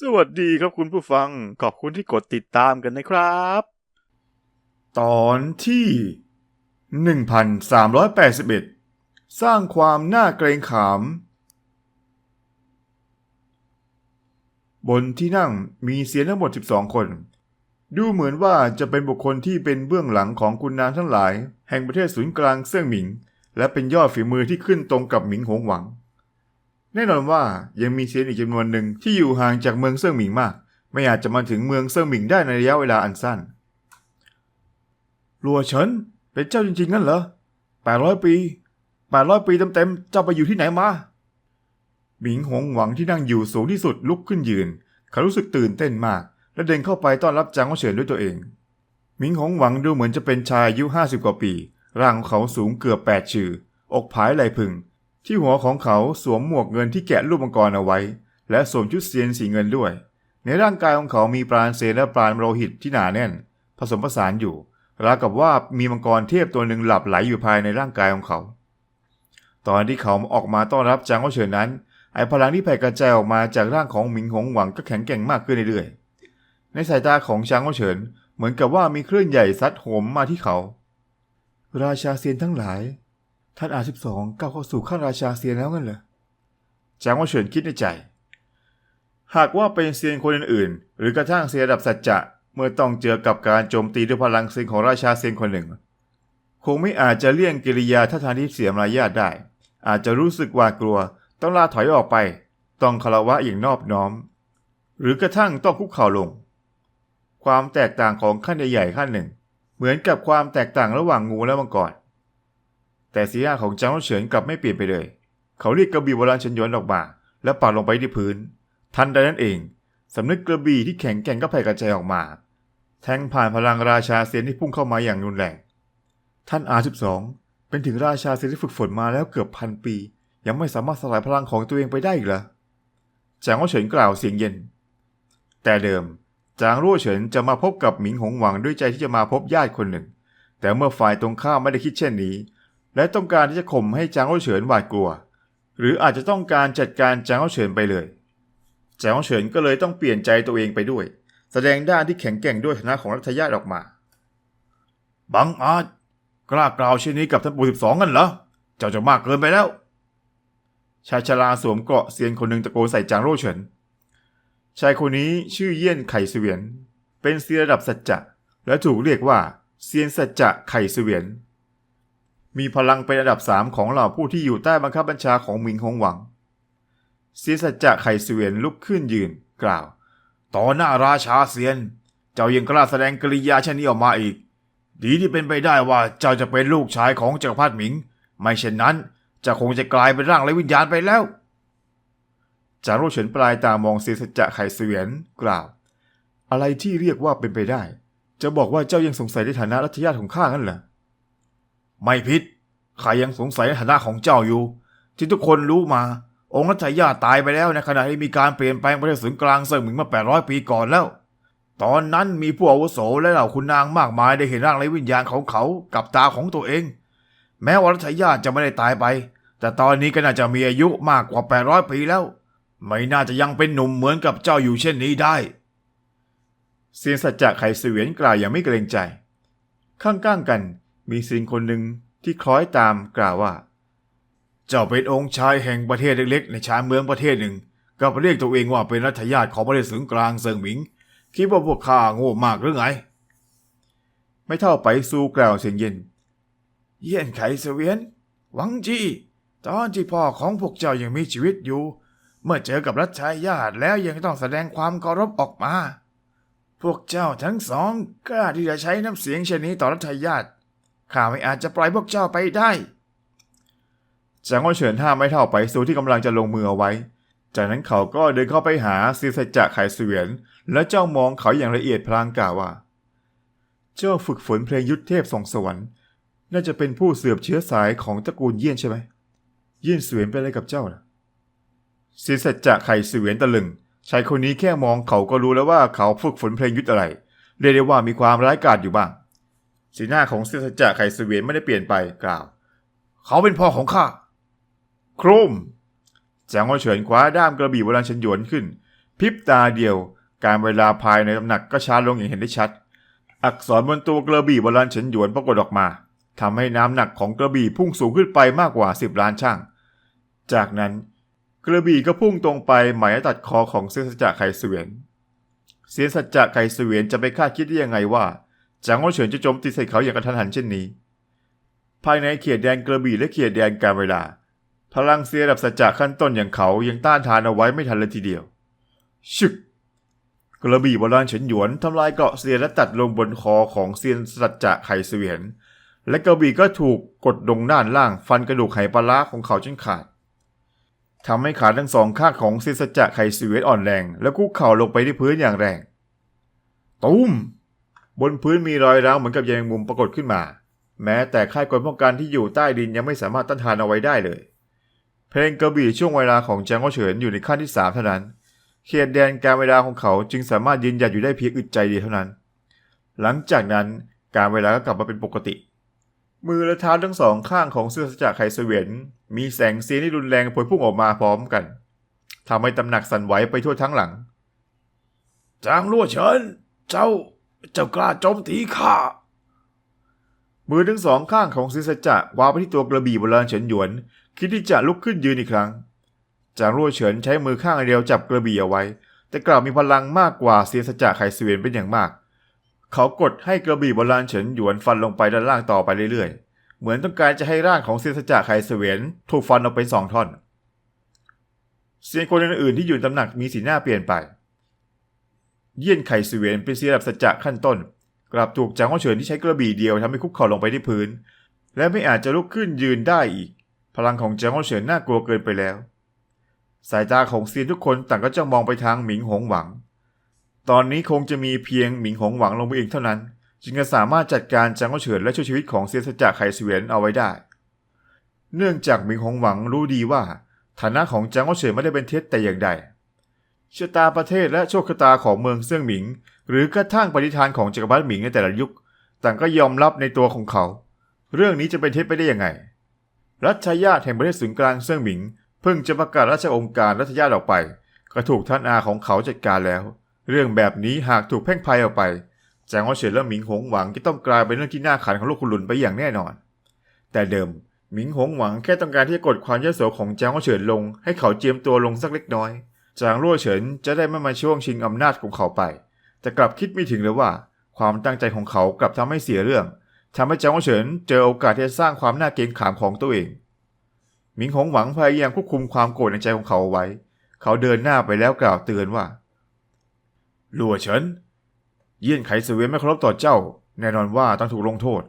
สวัสดีครับคุณผู้ฟัง ขอบคุณที่กดติดตามกันนะครับ ตอนที่ 1381 สร้างความน่าเกรงขาม บนที่นั่งมีเสียงทั้งหมด 12 คน ดูเหมือนว่าจะเป็นบุคคลที่เป็นเบื้องหลังของคุณนางทั้งหลาย แห่งประเทศศูนย์กลางเซี่ยงหมิง และเป็นยอดฝีมือที่ขึ้นตรงกับหมิงหงหวัง แน่นอนว่ายังมีเสียงอีกจำนวนหนึ่งที่อยู่ห่างจากเมืองเซี่งหมิงมาก ไม่อาจจะมาถึงเมืองเซี่งหมิงได้ในระยะเวลาอันสั้นลัวเฉินเป็นเจ้าจริงๆงั้นเหรอแปดร้อยปีแปดร้อยปีเต็มๆเจ้าไปอยู่ที่ไหนมาหมิงหงหวังที่นั่งอยู่สูงที่สุดลุกขึ้นยืน เขารู้สึกตื่นเต้นมาก และเดินเข้าไปต้อนรับจางว่าเฉินด้วยตัวเองหมิงหงหวังดูเหมือนจะเป็นชายอายุห้าสิบกว่าปี ร่างของเขาสูงเกือบแปดชื่อ อกผายไหลพึง ที่หัวของเขาสวมหมวกเงินที่แกะรูปมังกรเอาไว้ และสวมชุดเซียนสีเงินด้วย ในร่างกายของเขามีปราณเซนและปราณโลหิตที่หนาแน่น ผสมผสานอยู่ราวกับว่ามีมังกรเทพตัวหนึ่งหลับไหลอยู่ภายในร่างกายของเขา ตอนที่เขาออกมาต้อนรับจางว่าเฉินนั้น ไอพลังที่แผ่กระจายออกมาจากร่างของหมิงหงหวังก็แข็งแกร่งมากขึ้นเรื่อยๆ ในสายตาของจางว่าเฉินเหมือนกับว่ามีคลื่นใหญ่ซัดโหมมาที่เขา ราชาเซียนทั้งหลาย ท่านอาสิบสองก้าวเข้าสู่ขั้นราชาเซียนแล้วงั้นเหรอจางว่าเฉินคิดในใจ หากว่าเป็นเซียนคนอื่นๆ หรือกระทั่งเซียนระดับสัจจะเมื่อต้องเจอกับการโจมตีด้วยพลังเซียนของราชาเซียนคนหนึ่ง คงไม่อาจจะเลี่ยงกิริยาท่าทางที่เสียมารยาทได้ อาจจะรู้สึกหวาดกลัว ต้องลาถอยออกไป ต้องคารวะอย่างนอบน้อม หรือกระทั่งต้องคุกเข่าลง ความแตกต่างของขั้นใหญ่ๆขั้นหนึ่ง เหมือนกับความแตกต่างระหว่างงูและมังกร แต่สีหน้าของจางเฉินกลับไม่เปลี่ยนไปเลย เขาเรียกกระบี่โบราณเฉินหยวนออกมาแล้วปัดลงไปที่พื้น ทันใดนั้นเองสำนึกกระบี่ที่แข็งแกร่งก็แผ่กระจายออกมา แทงผ่านพลังราชาเซียนที่พุ่งเข้ามาอย่างรุนแรงท่านอา12เป็นถึงราชาเซียนที่ฝึกฝนมาแล้วเกือบพันปี ยังไม่สามารถสลายพลังของตัวเองไปได้อีกเหรอจางรั่วเฉินกล่าวเสียงเย็น แต่เดิมจางรั่วเฉินจะมาพบกับหมิงหงหวังด้วยใจที่จะมาพบญาติคนหนึ่ง แต่เมื่อฝ่ายตรงข้ามไม่ได้คิดเช่นนี้ และต้องการที่จะข่มให้จางรั่วเฉินหวาดกลัว หรืออาจจะต้องการจัดการจางรั่วเฉินไปเลยจางรั่วเฉินก็เลยต้องเปลี่ยนใจตัวเองไปด้วย แสดงด้านที่แข็งแกร่งด้วยฐานะของรัฐญาตออกมาบังอาจกล้ากล่าวเช่นนี้กับท่านปู่สิบสองกันเหรอเจ้าจะมากเกินไปแล้ว ชายชราสวมเกราะเซียนคนหนึ่งตะโกนใส่จางโร่เฉิน ชายคนนี้ชื่อเยี่ยนไข่เสวียน เป็นเซียนระดับสัจจะและถูกเรียกว่าเซียนสัจจะไข่เสวียน มีพลังเป็นระดับสามของเหล่าผู้ที่อยู่ใต้บังคับบัญชาของหมิงฮงหวังเซียสัจจะไข่เสวียนลุกขึ้นยืน กล่าว ต่อหน้าราชาเซียน เจ้ายังกล้าแสดงกริยาเช่นนี้ออกมาอีก ดีที่เป็นไปได้ว่าเจ้าจะเป็นลูกชายของจักรพรรดิหมิง ไม่เช่นนั้นจะคงจะกลายเป็นร่างไร้วิญญาณไปแล้วจางโรเฉินปลายตามองเสียสจะไข่เสวียนกล่าว อะไรที่เรียกว่าเป็นไปได้ จะบอกว่าเจ้ายังสงสัยในฐานะรัชญาติของข้างั้นเหรอ ไม่ผิดข้ายังสงสัยในฐานะของเจ้าอยู่ ที่ทุกคนรู้มา องค์รัชญาตายไปแล้วในขณะที่มีการเปลี่ยนแปลงประเทศศูนย์กลางเซิงหมิงมา800 ปีก่อนแล้ว ตอนนั้นมีผู้อาวุโสและเหล่าคุณนางมากมายได้เห็นร่างไร้วิญญาณของเขากับตาของตัวเอง แม้ว่ารัชญาจะไม่ได้ตายไป แต่ตอนนี้ก็น่าจะมีอายุมากกว่า 800 ปีแล้ว ไม่น่าจะยังเป็นหนุ่มเหมือนกับเจ้าอยู่เช่นนี้ได้เซียนสัจจะไขเสวียนกล่าวอย่างไม่เกรงใจ ข้างๆกัน มีซินคนหนึ่งที่คล้อยตามกล่าวว่า เจ้าเป็นองค์ชายแห่งประเทศเล็กๆ ในชานเมืองประเทศหนึ่งก็เรียกตัวเองว่าเป็นรัชญาติของประเทศศูนย์กลางเซิงหมิง คิดว่าพวกข้าโง่มากหรือไง ไม่เท่าไปสู้กล่าวเสียงเย็น เยี่ยนไขเสวียน หวังจีตอนที่พ่อของพวกเจ้ายังมีชีวิตอยู่ เมื่อเจอกับรัชชายญาติแล้วยังต้องแสดงความเคารพออกมา พวกเจ้าทั้งสองกล้าที่จะใช้น้ำเสียงเช่นนี้ต่อรัชชายญาติ ข้าไม่อาจจะปล่อยพวกเจ้าไปได้จางว่เฉินท่าไม่เท่าไปสู้ที่กำลังจะลงมือเอาไว้ จากนั้นเขาก็เดินเข้าไปหาซีสจะไขเสวียน และเจ้ามองเขาอย่างละเอียดพลางกล่าวว่า เจ้าฝึกฝนเพลงยุทธเทพส่งสวรรค์น่าจะเป็นผู้เสือบเชื้อสายของตระกูลเยี่ยนใช่ไหม เยี่ยนเสวียนเป็นอะไรกับเจ้าล่ะศิสัจะไข่เสวียนตะลึงชายคนนี้แค่มองเขาก็รู้แล้วว่าเขาฝึกฝนเพลงยุทธอะไร เรียกได้ว่ามีความร้ายกาจอยู่บ้าง สีหน้าของศิสัจจะไข่เสวียนไม่ได้เปลี่ยนไปกล่าว เขาเป็นพ่อของข้า โครมจางว่าเฉินคว้าด้ามกระบี่โบราณเฉนหยวนขึ้น พริบตาเดียว การเวลาภายในตำหนักก็ช้าลงอย่างเห็นได้ชัด อักษรบนตัวกระบี่โบราณเฉนหยวนปรากฏออกมาทำให้น้ำหนักของกระบี่พุ่งสูงขึ้นไปมากกว่า10ล้านช่าง จากนั้นกระบี่ก็พุ่งตรงไปหมายตัดคอของเซียนสัจจะไคเสวียนเซียนสัจจะไคเสวียนจะไปคาดคิดได้ยังไงว่า จางโอเฉินจะโจมตีใส่เขาอย่างกระทันหันเช่นนี้ ภายในเขตแดนกระบี่และเขตแดนการเวลา พลังเซียดับสัจจะขั้นต้นอย่างเขายังต้านทานเอาไว้ไม่ทันเลยทีเดียว ชึก กระบี่โบราณเฉินหยวนทำลายเกราะเซียและตัดลงบนคอของเซียนสัจจะไคเสวียน และกระบี่ก็ถูกกดลงด้านล่างฟันกระดูกไหปลาร้าของเขาจนขาดทำให้ขาทั้งสองข้างของเซียนสัจจะไคเสวียนอ่อนแรง และคุกเข่าลงไปที่พื้นอย่างแรง ตุ้ม บนพื้นมีรอยร้าวเหมือนกับแยงมุมปรากฏขึ้นมา แม้แต่ค่ายกลป้องกันที่อยู่ใต้ดินยังไม่สามารถต้านทานเอาไว้ได้เลย เพลงกระบี่ช่วงเวลาของแจงโอเฉินอยู่ในขั้นที่สามเท่านั้น เขตแดนการเวลาของเขาจึงสามารถยืนหยัดอยู่ได้เพียงอึดใจเดียวเท่านั้น หลังจากนั้นการเวลาก็กลับมาเป็นปกติ มือและเท้าทั้งสองข้างของเสื้อสจากไคเสเวียนมีแสงสีที่รุนแรงพวยพุ่งออกมาพร้อมกันทำให้ตำหนักสั่นไหวไปทั่วทั้งหลังจางลั่วเฉินเจ้า เจ้ากล้าโจมตีข้า มือทั้งสองข้างของศิษจะวางไปที่ตัวกระบี่โบราณเฉินหยวน คิดที่จะลุกขึ้นยืนอีกครั้ง จางรั่วเฉินใช้มือข้างเดียวจับกระบี่เอาไว้ แต่กลับมีพลังมากกว่าเซียนสจะไคเสเวียนเป็นอย่างมาก เขากดให้กระบี่โบราณเฉินหยวนฟันลงไปด้านล่างต่อไปเรื่อยๆ เหมือนต้องการจะให้ร่างของเซียนสจะไคเสเวียนถูกฟันออกเป็นสองท่อนเซียนคนอื่นๆที่อยู่ตำหนักมีสีหน้าเปลี่ยนไป เยี่ยนไคเสเวียนเป็นเซียนระดับสัจจะขั้นต้น กลับถูกจางฮ้อเฉินที่ใช้กระบี่เดียวทำให้คุกเข่าลงไปที่พื้น และไม่อาจจะลุกขึ้นยืนได้อีก พลังของจางฮ้อเฉินน่ากลัวเกินไปแล้ว สายตาของเซียนทุกคนต่างก็จ้องมองไปทางหมิงหงหวัง ตอนนี้คงจะมีเพียงหมิงหงหวังลงไปเองเท่านั้น จึงจะสามารถจัดการจางฮ้อเฉินและช่วยชีวิตของเซียนสัจจะไคเสวียนเอาไว้ได้ เนื่องจากหมิงหงหวังรู้ดีว่า ฐานะของจางฮ้อเฉินไม่ได้เป็นเท็จแต่อย่างใด ชะตาประเทศและโชคชะตาของเมืองเซี่ยงหมิง หรือกระทั่งปฏิทานของจักรพรรดิหมิงในแต่ละยุค ต่างก็ยอมรับในตัวของเขา เรื่องนี้จะเป็นเท็จไปได้ยังไง รัชญาติแห่งประเทศศูนย์กลางเซี่ยงหมิง เพิ่งจะประกาศราชองค์การรัชญาติออกไป ก็ถูกท่านอาของเขาจัดการแล้ว เรื่องแบบนี้หากถูกเพ่งพายออกไปจางฮอเฉินและหมิงหงหวังจะต้องกลายเป็นเรื่องที่น่าขันของโลกคุณหลุนไปอย่างแน่นอน แต่เดิมหมิงหงหวังแค่ต้องการที่จะกดความยโสของจางฮอเฉินลง ให้เขาเจียมตัวลงสักเล็กน้อย จางรั่วเฉินจะได้ไม่มาช่วงชิงอำนาจของเขาไป แต่กลับคิดไม่ถึงเลยว่า ความตั้งใจของเขากลับทำให้เสียเรื่องทำให้จางรั่วเฉินเจอโอกาสที่จะสร้างความน่าเกรงขามของตัวเองหมิงหงหวังพยายามควบคุมความโกรธในใจของเขาเอาไว้ เขาเดินหน้าไปแล้วกล่าวเตือนว่ารั่วเฉินเยี่ยนไขเสวียนไม่เคารพต่อเจ้า แน่นอนว่าต้องถูกลงโทษ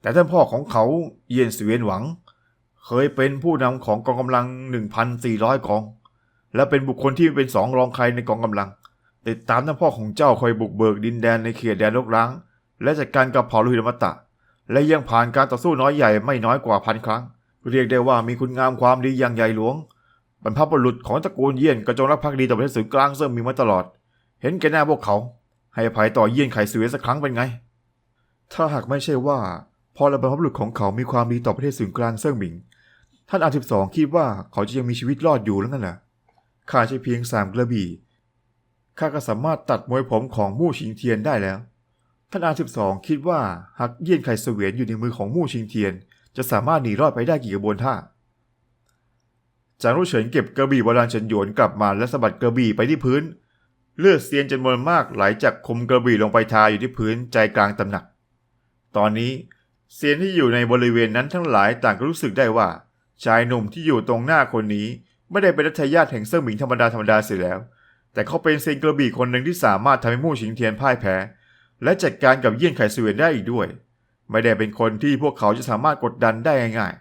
แต่ท่านพ่อของเขาเยี่ยนเสวียนหวัง เคยเป็นผู้นำของกองกำลัง 1,400 กอง และเป็นบุคคลที่เป็นสองรองใครในกองกำลัง ติดตามท่านพ่อของเจ้าคอยบุกเบิกดินแดนในเขตแดนรกร้าง และจัดการกับเผ่าลุยอมตะ และยังผ่านการต่อสู้น้อยใหญ่ไม่น้อยกว่าพันครั้ง เรียกได้ว่ามีคุณงามความดีอย่างใหญ่หลวงบรรพบุรุษของตระกูลเยี่ยนก็จงรักภักดีต่อประเทศสื่อกลางเซิ่งมีมาตลอด เห็นแก่หน้าพวกเขา ให้อภัยต่อเยี่ยนไข่เสือสักครั้งเป็นไง ถ้าหากไม่ใช่ว่า พอและบรรพบุรุษของเขามีความดีต่อประเทศสื่อกลางเซิ่งหมิง ท่านอาสิบสองคิดว่าเขาจะยังมีชีวิตรอดอยู่แล้วนั่นแหละ ข้าใช้เพียงสามกระบี่ข้าก็สามารถตัดมวยผมของมู่ชิงเทียนได้แล้ว ท่านอาสิบสองคิดว่าหากเยี่ยนไข่เสวียนอยู่ในมือของมู่ชิงเทียน จะสามารถหนีรอดไปได้กี่กระบวนท่าจางรุ่เฉินเก็บกระบี่โบราณเฉินหยวนกลับมาและสะบัดกระบี่ไปที่พื้น เลือดเซียนจำนวนมากไหลจากคมกระบี่ลงไปทาอยู่ที่พื้นใจกลางตำหนัก ตอนนี้เซียนที่อยู่ในบริเวณนั้นทั้งหลายต่างก็รู้สึกได้ว่า ชายหนุ่มที่อยู่ตรงหน้าคนนี้ ไม่ได้เป็นรัชญาติแห่งเซิ่งหมิงธรรมดาธรรมดาเสียแล้ว แต่เขาเป็นเซนกระบี่คนหนึ่งที่สามารถทำให้มู่ชิงเทียนพ่ายแพ้ และจัดการกับเยี่ยนไข่เวียนได้อีกด้วย ไม่ได้เป็นคนที่พวกเขาจะสามารถกดดันได้ง่าย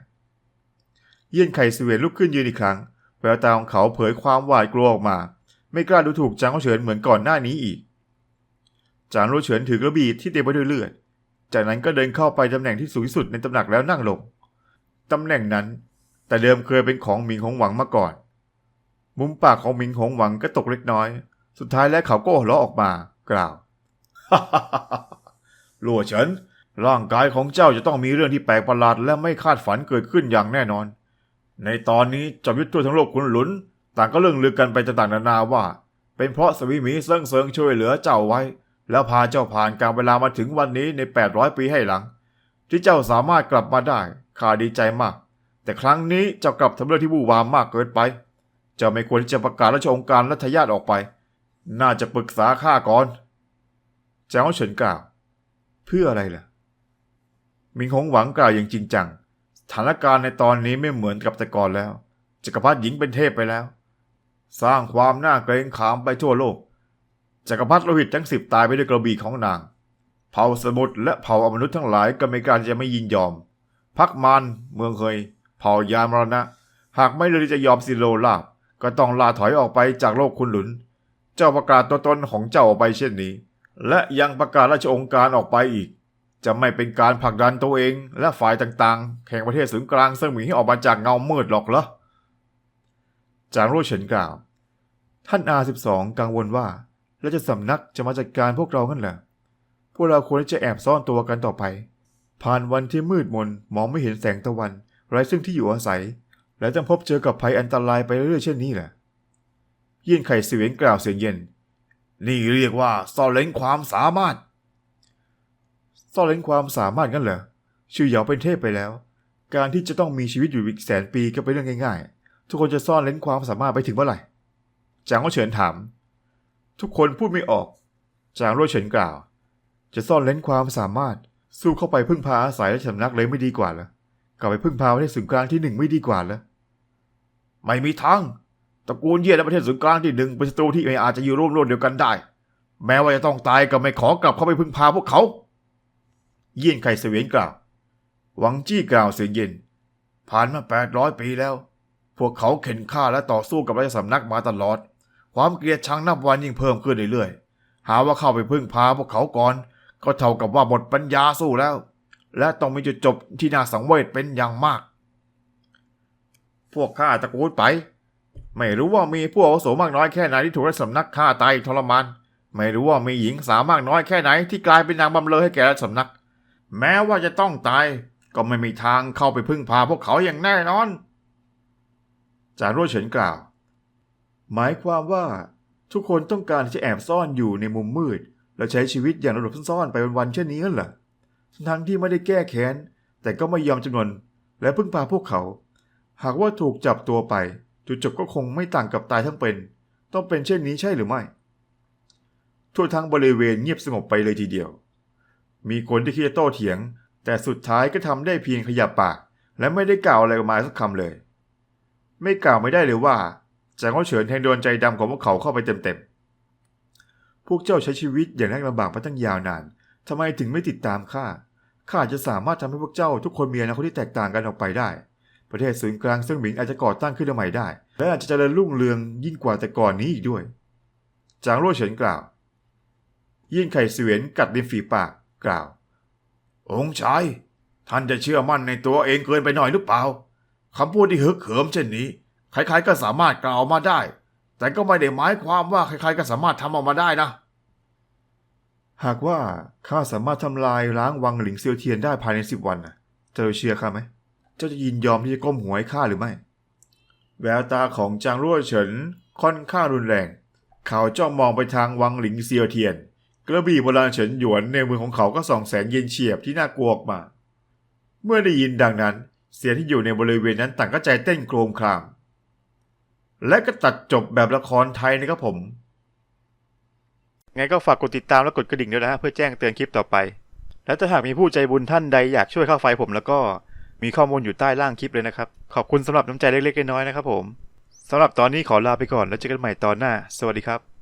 ๆ เยี่ยนไข่เวียนลุกขึ้นยืนอีกครั้งแววตาของเขาเผยความหวาดกลัวออกมา ไม่กล้าดูถูกจางโอเฉินเหมือนก่อนหน้านี้อีก จางโอเฉินถือกระบี่ที่เต็มไปด้วยเลือด จากนั้นก็เดินเข้าไปตำแหน่งที่สูงสุดในตำหนักแล้วนั่งลงตำแหน่งนั้น แต่เดิมเคยเป็นของหมิงหงหวังมาก่อน มุมปากของหมิงหงหวังก็ตกเล็กน้อย สุดท้ายแล้วเขาก็หัวเราะออกมากล่าวลัวเฉินร่างกายของเจ้าจะต้องมีเรื่องที่แปลกประหลาดและไม่คาดฝันเกิดขึ้นอย่างแน่นอน ในตอนนี้จอมยุทธทั่วทั้งโลกคุณหลุน ต่างก็เรื่องลือกันไปต่างๆนานาว่าเเป็นเพราะสวีหมีเซิงเซิงช่วยเหลือเจ้าไว้ แล้วพาเจ้าผ่านการเวลามาถึงวันนี้ใน 800 ปีให้หลัง ที่เจ้าสามารถกลับมาได้ข้าดีใจมาก แต่ครั้งนี้เจ้ากลับทำเรื่องที่บู่วามมากเกินไปเจ้าไม่ควรที่จะประกาศราชองค์การรัฐญาติออกไป น่าจะปรึกษาข้าก่อน เจ้าเฉินกล่าว เพื่ออะไรล่ะ มิงหงหวังกล่าวอย่างจริงจัง สถานการณ์ในตอนนี้ไม่เหมือนกับแต่ก่อนแล้ว จักรพรรดิหญิงเป็นเทพไปแล้ว สร้างความน่าเกรงขามไปทั่วโลก จักรพรรดิโลหิตทั้งสิบตายไปด้วยกระบี่ของนาง เผ่าสมุทรและเผ่าอมนุษย์ทั้งหลายก็ไม่กล้าที่จะไม่ยินยอม พักมานเมืองเคย เผ่ายามรณะ หากไม่เลือกที่จะยอมสิโลลาบ ก็ต้องลาถอยออกไปจากโลกคุณหลุน เจ้าประกาศตัวตนของเจ้าออกไปเช่นนี้ และยังประกาศราชองค์การออกไปอีก จะไม่เป็นการผลักดันตัวเอง และฝ่ายต่างๆแห่งประเทศศูนย์กลางเซิงหมิงให้ออกมาจากเงามืดหรอกเหรอจางรั่วเฉินกล่าว ท่านอาสิบสองกังวลว่าแล้วจะสำนักจะมาจัดการพวกเรากันเหรอพวกเราควรจะแอบซ่อนตัวกันต่อไป ผ่านวันที่มืดมนมองไม่เห็นแสงตะวัน ไร้ซึ่งที่อยู่อาศัย และต้องพบเจอกับภัยอันตรายไปเรื่อยเช่นนี้แหละเยี่ยนไข่เสวียนกล่าวเสียงเย็น นี่เรียกว่าซ่อนเล้นความสามารถซ่อนเล้นความสามารถกันเหรอชื่อเหยาเป็นเทพไปแล้ว การที่จะต้องมีชีวิตอยู่อีกแสนปีก็เป็นเรื่องง่าย ๆ ทุกคนจะซ่อนเล้นความสามารถไปถึงเมื่อไหร่จางก็เฉินถาม ทุกคนพูดไม่ออก จางโรเฉินกล่าว จะซ่อนเล้นความสามารถ สู้เข้าไปพึ่งพาอาศัยและสำนักเลยไม่ดีกว่าเหรอ กลับไปพึ่งพาประเทศศูนย์กลางที่หนึ่งไม่ดีกว่าเหรอไม่มีทางตระกูลเย่และประเทศศูนย์กลางที่หนึ่งเป็นศัตรูที่ไม่อาจจะอยู่ร่วมโลกเดียวกันได้ แม้ว่าจะต้องตายก็ไม่ขอกลับเข้าไปพึ่งพาพวกเขา เยี่ยนไข่เสวียนกล่าวหวังจี้กล่าวเสียงเย็น ผ่านมาแปดร้อยปีแล้ว พวกเขาเข็นฆ่าและต่อสู้กับราชสำนักมาตลอด ความเกลียดชังนับวันยิ่งเพิ่มขึ้นเรื่อยๆหาว่าเข้าไปพึ่งพาพวกเขาก่อน ก็เท่ากับว่าหมดปัญญาสู้แล้ว และต้องมีจุดจบที่น่าสังเวชเป็นอย่างมาก พวกข้าตะกูลไป ไม่รู้ว่ามีผู้อาวุโสมากน้อยแค่ไหนที่ถูกราชสำนักฆ่าตายทรมาน ไม่รู้ว่ามีหญิงสาวมากน้อยแค่ไหนที่กลายเป็นนางบำเรอให้แก่ราชสำนัก แม้ว่าจะต้องตาย ก็ไม่มีทางเข้าไปพึ่งพาพวกเขาอย่างแน่นอน จารั่เฉินกล่าว หมายความว่าทุกคนต้องการที่จะแอบซ่อนอยู่ในมุมมืด และใช้ชีวิตอย่างหลบซ่อนๆไปวันๆเช่นนี้นั่นเหรอ ทั้งที่ไม่ได้แก้แค้น แต่ก็ไม่ยอมจำนวน และพึ่งพาพวกเขา หากว่าถูกจับตัวไป จุดจบก็คงไม่ต่างกับตายทั้งเป็น ต้องเป็นเช่นนี้ใช่หรือไม่ ทั่วทั้งบริเวณเงียบสงบไปเลยทีเดียว มีคนที่คิดจะโต้เถียง แต่สุดท้ายก็ทำได้เพียงขยับปาก และไม่ได้กล่าวอะไรออกมาสักคำเลย ไม่กล่าวไม่ได้เลยว่าจางก็เฉินแทงโดนใจดำของพวกเขาเข้าไปเต็มๆพวกเจ้าใช้ชีวิตอย่างยากลำบากมาตั้งยาวนาน ทำไมถึงไม่ติดตามข้า ข้าจะสามารถทำให้พวกเจ้าทุกคนมีอนาคตที่แตกต่างกันออกไปได้ ประเทศศูนย์กลางเซิงหมิงอาจจะก่อตั้งขึ้นใหม่ได้ และอาจจะเจริญรุ่งเรืองยิ่งกว่าแต่ก่อนนี้อีกด้วย จางรั่วเฉินกล่าว ยิ่งไข่เสวียนกัดริมฝีปากกล่าว องค์ชาย ท่านจะเชื่อมั่นในตัวเองเกินไปหน่อยหรือเปล่าคำพูดที่ฮึกเหิมเช่นนี้ ใครๆก็สามารถกล่าวมาได้ แต่ก็ไม่ได้หมายความว่าใครๆก็สามารถทำออกมาได้นะ หากว่าข้าสามารถทำลายล้างวังหลิงเซียวเทียนได้ภายในสิบวันนะเจ้าจะเชื่อข้าไหม เจ้าจะยินยอมที่จะก้มหัวให้ข้าหรือไม่ แววตาของจางรั่วเฉินค่อนข้างรุนแรง เขาจ้องมองไปทางวังหลิงเซียวเทียน กระบี่โบราณเฉินหยวนในมือของเขาก็ส่องแสงเย็นเฉียบที่น่ากลัวออกมา เมื่อได้ยินดังนั้น เสียงที่อยู่ในบริเวณนั้นต่างก็ใจเต้นโครมคราม และก็ตัดจบแบบละครไทยนะครับผม ไงก็ฝากกดติดตามและกดกระดิ่งด้วยนะฮะเพื่อแจ้งเตือนคลิปต่อไป และถ้าหากมีผู้ใจบุญท่านใดอยากช่วยค่าไฟผมแล้วก็มีข้อมูลอยู่ใต้ล่างคลิปเลยนะครับ ขอบคุณสำหรับน้ำใจเล็กๆน้อยๆนะครับผมสำหรับตอนนี้ขอลาไปก่อนแล้วเจอกันใหม่ตอนหน้า สวัสดีครับ